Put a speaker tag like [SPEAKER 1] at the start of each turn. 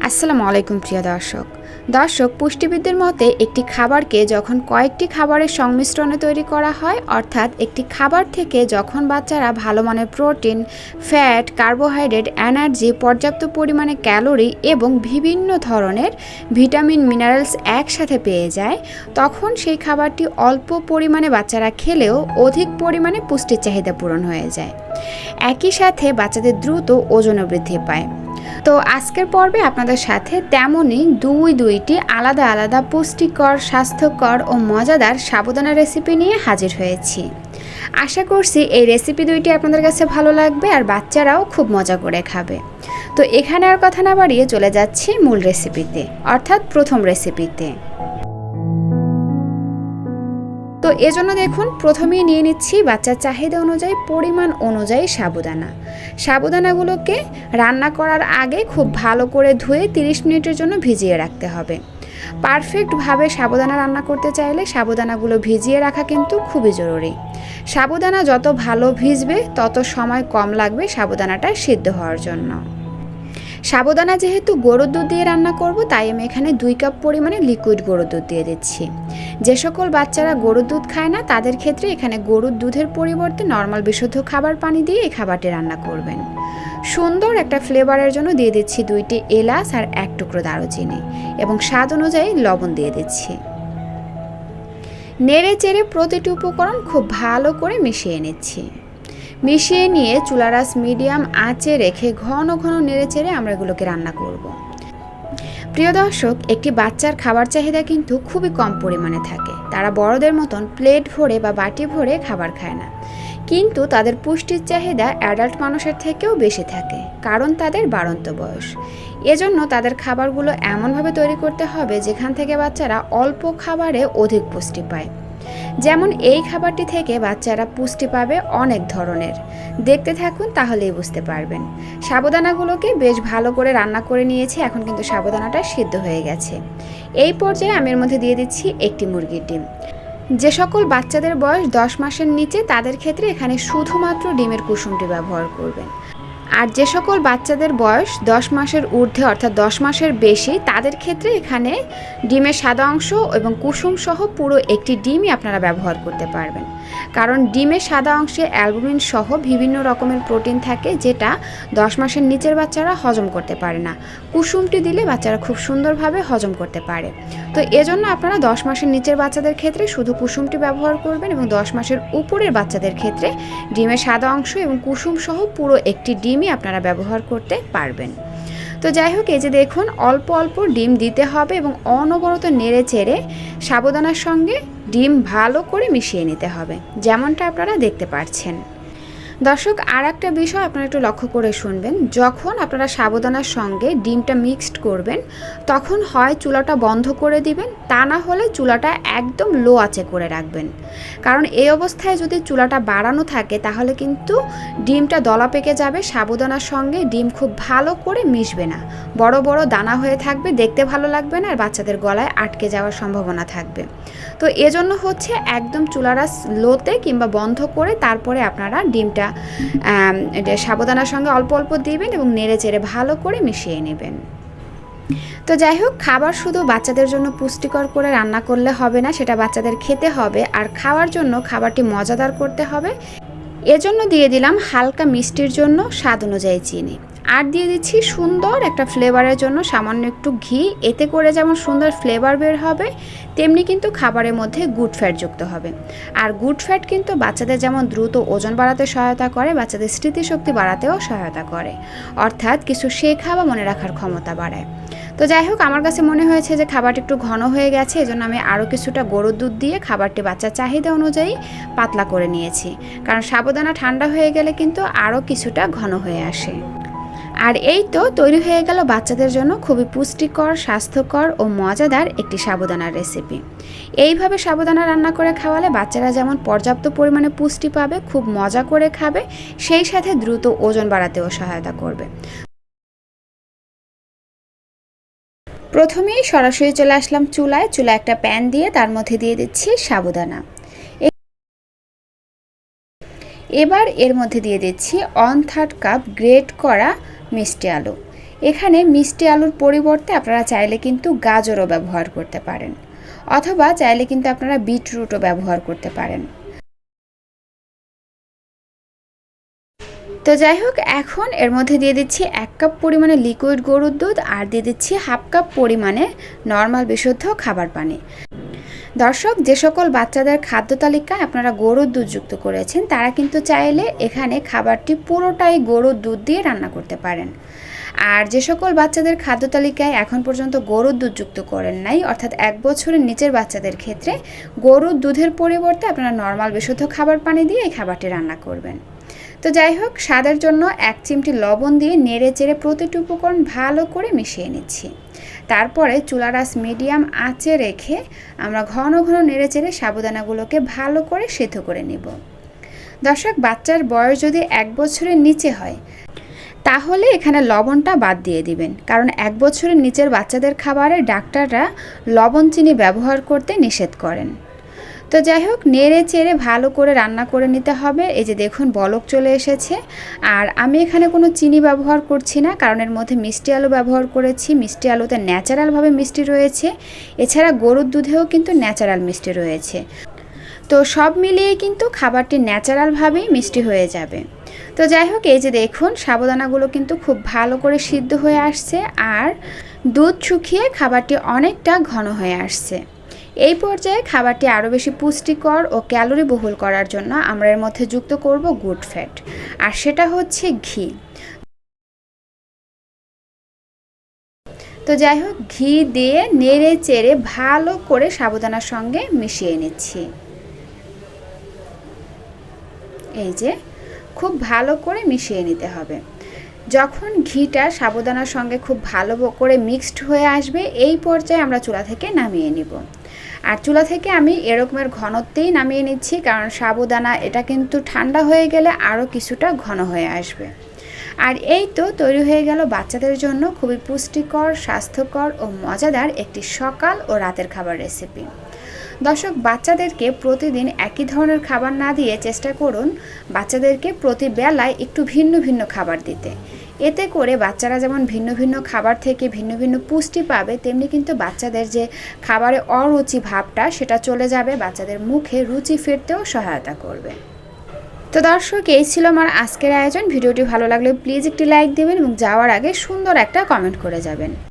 [SPEAKER 1] আসসালামু আলাইকুম, প্রিয় দর্শক। দর্শক, পুষ্টিবিদদের মতে, একটি খাবারকে যখন কয়েকটি খাবারের সংমিশ্রণে তৈরি করা হয়, অর্থাৎ একটি খাবার থেকে যখন বাচ্চারা ভালো মানের প্রোটিন, ফ্যাট, কার্বোহাইড্রেট, এনার্জি, পর্যাপ্ত পরিমাণে ক্যালোরি এবং বিভিন্ন ধরনের ভিটামিন, মিনারেলস একসাথে পেয়ে যায়, তখন সেই খাবারটি অল্প পরিমাণে বাচ্চারা খেলেও অধিক পরিমাণে পুষ্টির চাহিদা পূরণ হয়ে যায়। একই সাথে বাচ্চাদের দ্রুত ওজনও বৃদ্ধি পায়। তো আজকের পর্বে আপনাদের সাথে তেমনই দুই দুইটি আলাদা আলাদা পুষ্টিকর, স্বাস্থ্যকর ও মজাদার সাবুদানা রেসিপি নিয়ে হাজির হয়েছি। আশা করছি এই রেসিপি দুইটি আপনাদের কাছে ভালো লাগবে আর বাচ্চারাও খুব মজা করে খাবে। তো এখানে আর কথা না বাড়িয়ে চলে যাচ্ছি মূল রেসিপিতে অর্থাৎ প্রথম রেসিপিতে এজন্য দেখুন, প্রথমেই নিয়ে নিচ্ছি বাচ্চার চাহিদা অনুযায়ী, পরিমাণ অনুযায়ী সাবুদানা। সাবুদানাগুলোকে রান্না করার আগে খুব ভালো করে ধুয়ে 30 মিনিটের জন্য ভিজিয়ে রাখতে হবে। পারফেক্টভাবে সাবুদানা রান্না করতে চাইলে সাবুদানাগুলো ভিজিয়ে রাখা কিন্তু খুবই জরুরি। সাবুদানা যত ভালো ভিজবে, তত সময় কম লাগবে সাবুদানাটা সিদ্ধ হওয়ার জন্য। সাবুদানা যেহেতু গরুর দুধ দিয়ে রান্না করব, তাই আমি এখানে দুই কাপ পরিমাণে লিকুইড গরুর দুধ দিয়ে দিচ্ছি। যে সকল বাচ্চারা গরুর দুধ খায় না, তাদের ক্ষেত্রে এখানে গরুর দুধের পরিবর্তে নর্মাল বিশুদ্ধ খাবার পানি দিয়ে এই খাবারটি রান্না করবেন। সুন্দর একটা ফ্লেভারের জন্য দিয়ে দিচ্ছি দুইটি এলাচ আর এক টুকরো দারুচিনি এবং স্বাদ অনুযায়ী লবণ দিয়ে দিচ্ছি। নেড়ে চেড়ে প্রতিটি উপকরণ খুব ভালো করে মিশিয়ে নিচ্ছি। মিশিয়ে নিয়ে চুলারাস মিডিয়াম আঁচে রেখে ঘন ঘন নেড়ে চেড়ে আমরা এগুলোকে রান্না করব। প্রিয় দর্শক, একটি বাচ্চার খাবার চাহিদা কিন্তু খুবই কম পরিমাণে থাকে। তারা বড়দের মতন প্লেট ভরে বা বাটি ভরে খাবার খায় না। কিন্তু তাদের পুষ্টির চাহিদা অ্যাডাল্ট মানুষের থেকেও বেশি থাকে, কারণ তাদের বাড়ন্ত বয়স। এজন্য তাদের খাবারগুলো এমনভাবে তৈরি করতে হবে যেখান থেকে বাচ্চারা অল্প খাবারে অধিক পুষ্টি পায়। যেমন এই খাবারটি থেকে বাচ্চারা পুষ্টি পাবে অনেক ধরনের। দেখতে থাকুন, তাহলেই বুঝতে পারবেন। সাবুদানাগুলোকে বেশ ভালো করে রান্না করে নিয়েছি, এখন কিন্তু সাবুদানাটা সিদ্ধ হয়ে গেছে। এই পর্যায়ে আমি এর মধ্যে দিয়ে দিচ্ছি একটি মুরগির ডিম। যে সকল বাচ্চাদের বয়স দশ মাসের নিচে, তাদের ক্ষেত্রে এখানে শুধুমাত্র ডিমের কুসুমটি ব্যবহার করবেন। আর যে সকল বাচ্চাদের বয়স দশ মাসের ঊর্ধ্বে অর্থাৎ দশ মাসের বেশি, তাদের ক্ষেত্রে এখানে ডিমের সাদা অংশ এবং কুসুম সহ পুরো একটি ডিমই আপনারা ব্যবহার করতে পারবেন। কারণ ডিমের সাদা অংশে অ্যালবুমিন সহ বিভিন্ন রকমের প্রোটিন থাকে যেটা দশ মাসের নিচের বাচ্চারা হজম করতে পারে না। কুসুমটি দিলে বাচ্চারা খুব সুন্দরভাবে হজম করতে পারে। তো এজন্য আপনারা দশ মাসের নিচের বাচ্চাদের ক্ষেত্রে শুধু কুসুমটি ব্যবহার করবেন এবং দশ মাসের উপরের বাচ্চাদের ক্ষেত্রে ডিমের সাদা অংশ এবং কুসুম সহ পুরো একটি ডিমই আপনারা ব্যবহার করতে পারবেন। তো যাই হোক, এই যে দেখুন, অল্প অল্প ডিম দিতে হবে এবং অনবরত নেড়ে চেড়ে সাবধানার সঙ্গে ডিম ভালো করে মিশিয়ে নিতে হবে, যেমনটা আপনারা দেখতে পাচ্ছেন দর্শক আর একটা বিষয় আপনারা একটু লক্ষ্য করে শুনবেন। যখন আপনারা সাবধানার সঙ্গে ডিমটা মিক্সড করবেন, তখন হয় চুলাটা বন্ধ করে দিবেন, তা না হলে চুলাটা একদম লো আঁচে করে রাখবেন। কারণ এই অবস্থায় যদি চুলাটা বাড়ানো থাকে, তাহলে কিন্তু ডিমটা দলা পেকে যাবে, সাবধানার সঙ্গে ডিম খুব ভালো করে মিশবে না। বড় বড় দানা হয়ে থাকবে, দেখতে ভালো লাগবে না, আর বাচ্চাদের গলায় আটকে যাওয়ার সম্ভাবনা থাকবে। তো এজন্য হচ্ছে একদম চুলারা লোতে কিংবা বন্ধ করে তারপরে আপনারা ডিমটা এটা সাবধানার সঙ্গে অল্প অল্প দিবেন এবং নেড়ে চেড়ে ভালো করে মিশিয়ে নেবেন। তো যাই হোক, খাবার শুধু বাচ্চাদের জন্য পুষ্টিকর করে রান্না করলে হবে না, সেটা বাচ্চাদের খেতে হবে। আর খাওয়ার জন্য খাবারটি মজাদার করতে হবে। এজন্য দিয়ে দিলাম হালকা মিষ্টির জন্য স্বাদ অনুযায়ী চিনি। আর দিয়ে দিচ্ছি সুন্দর একটা ফ্লেভারের জন্য সামান্য একটু ঘি। এতে করে যেমন সুন্দর ফ্লেভার বের হবে, তেমনি কিন্তু খাবারের মধ্যে গুড ফ্যাট যুক্ত হবে। আর গুড ফ্যাট কিন্তু বাচ্চাদের যেমন দ্রুত ওজন বাড়াতে সহায়তা করে, বাচ্চাদের স্মৃতিশক্তি বাড়াতেও সহায়তা করে। অর্থাৎ কিছু শেখা বা মনে রাখার ক্ষমতা বাড়ায়। তো যাই হোক আমার কাছে মনে হয়েছে যে খাবারটি একটু ঘন হয়ে গেছে, এজন্য আমি আরও কিছুটা গরুর দুধ দিয়ে খাবারটি বাচ্চার চাহিদা অনুযায়ী পাতলা করে নিয়েছি। কারণ সাবধানা ঠান্ডা হয়ে গেলে কিন্তু আরও কিছুটা ঘন হয়ে আসে। আর এই তো তৈরি হয়ে গেল বাচ্চাদের জন্য খুবই পুষ্টিকর, স্বাস্থ্যকর ও মজাদার একটি সাবুদানার রেসিপি। এইভাবে সাবুদানা রান্না করে খাওয়ালে বাচ্চারা যেমন পর্যাপ্ত পরিমাণে পুষ্টি পাবে, খুব মজা করে খাবে, সেই সাথে দ্রুত ওজন বাড়াতেও সহায়তা করবে। প্রথমেই সরাসরি চলে আসলাম চুলায়। চুলা একটা প্যান দিয়ে তার মধ্যে দিয়ে দিচ্ছি সাবুদানা। এবার এর মধ্যে দিয়ে দিচ্ছি ওয়ান থার্ড কাপ গ্রেট করা মিষ্টি আলু। এখানে মিষ্টি আলুর পরিবর্তে আপনারা চাইলে কিন্তু গাজরও ব্যবহার করতে পারেন। অথবা চাইলে কিন্তু আপনারা বিটরুটও ব্যবহার করতে পারেন। তো যাই হোক, এখন এর মধ্যে দিয়ে দিচ্ছি এক কাপ পরিমাণে লিকুইড গরুর দুধ আর দিয়ে দিচ্ছি হাফ কাপ পরিমাণে নর্মাল বিশুদ্ধ খাবার পানি। দর্শক, যে সকল বাচ্চাদের খাদ্য তালিকায় আপনারা গরুর দুধ যুক্ত করেছেন, তারা কিন্তু চাইলে এখানে খাবারটি পুরোটাই গরুর দুধ দিয়ে রান্না করতে পারেন। আর যে সকল বাচ্চাদের খাদ্য তালিকায় এখন পর্যন্ত গরুর দুধ যুক্ত করেন নাই, অর্থাৎ এক বছরের নিচের বাচ্চাদের ক্ষেত্রে গরুর দুধের পরিবর্তে আপনারা নর্মাল বিশুদ্ধ খাবার পানি দিয়ে এই খাবারটি রান্না করবেন। তো যাই হোক স্বাদের জন্য এক চিমটি লবণ দিয়ে নেড়ে চেড়ে প্রতিটি উপকরণ ভালো করে মিশিয়ে নিচ্ছি। তারপরে চুলারাস মিডিয়াম আঁচে রেখে আমরা ঘন ঘন নেড়ে চেড়ে সাবুদানাগুলোকে ভালো করে সেদ্ধ করে নেব। দর্শক, বাচ্চার বয়স যদি এক বছরের নিচে হয়, তাহলে এখানে লবণটা বাদ দিয়ে দিবেন। কারণ এক বছরের নিচের বাচ্চাদের খাবারে ডাক্তাররা লবণ চিনি ব্যবহার করতে নিষেধ করেন। তো যাই হোক, নেড়ে চেড়ে ভালো করে রান্না করে নিতে হবে। এই যে দেখুন, বলক চলে এসেছে। আর আমি এখানে কোনো চিনি ব্যবহার করছি না, কারণ এর মধ্যে মিষ্টি আলু ব্যবহার করেছি। মিষ্টি আলুতে ন্যাচারালভাবে মিষ্টি রয়েছে। এছাড়া গরুর দুধেও কিন্তু ন্যাচারাল মিষ্টি রয়েছে। তো সব মিলিয়ে কিন্তু খাবারটি ন্যাচারালভাবেই মিষ্টি হয়ে যাবে। তো যাই হোক, এই যে দেখুন সাবুদানাগুলো কিন্তু খুব ভালো করে সিদ্ধ হয়ে আসছে। আর দুধ শুকিয়ে খাবারটি অনেকটা ঘন হয়ে আসছে। এই পর্যায়ে খাবারটি আরও বেশি পুষ্টিকর ও ক্যালোরি বহুল করার জন্য আমরা এর মধ্যে যুক্ত করব গুড ফ্যাট। আর সেটা হচ্ছে ঘি। তো যাই হোক, ঘি দিয়ে নেড়ে চেড়ে ভালো করে সাবুদানার সঙ্গে মিশিয়ে নিচ্ছি। এই যে, খুব ভালো করে মিশিয়ে নিতে হবে। যখন ঘিটা সাবুদানার সঙ্গে খুব ভালো করে মিক্সড হয়ে আসবে, এই পর্যায়ে আমরা চুলা থেকে নামিয়ে নিব। আর চুলা থেকে আমি এরকমের ঘনত্বেই নামিয়ে নিচ্ছি, কারণ সাবুদানা এটা কিন্তু ঠান্ডা হয়ে গেলে আরও কিছুটা ঘন হয়ে আসবে। আর এই তো তৈরি হয়ে গেল বাচ্চাদের জন্য খুবই পুষ্টিকর, স্বাস্থ্যকর ও মজাদার একটি সকাল ও রাতের খাবার রেসিপি। দর্শক, বাচ্চাদেরকে প্রতিদিন একই ধরনের খাবার না দিয়ে চেষ্টা করুন বাচ্চাদেরকে প্রতি বেলায় একটু ভিন্ন ভিন্ন খাবার দিতে। এতে করে বাচ্চারা যেমন ভিন্ন ভিন্ন খাবার থেকে ভিন্ন ভিন্ন পুষ্টি পাবে, তেমনি কিন্তু বাচ্চাদের যে খাবারে অরুচি ভাবটা, সেটা চলে যাবে, বাচ্চাদের মুখে রুচি ফিরতেও সহায়তা করবে। তো দর্শক, এই ছিল আমার আজকের আয়োজন। ভিডিওটি ভালো লাগলে প্লিজ একটি লাইক দেবেন এবং যাওয়ার আগে সুন্দর একটা কমেন্ট করে যাবেন।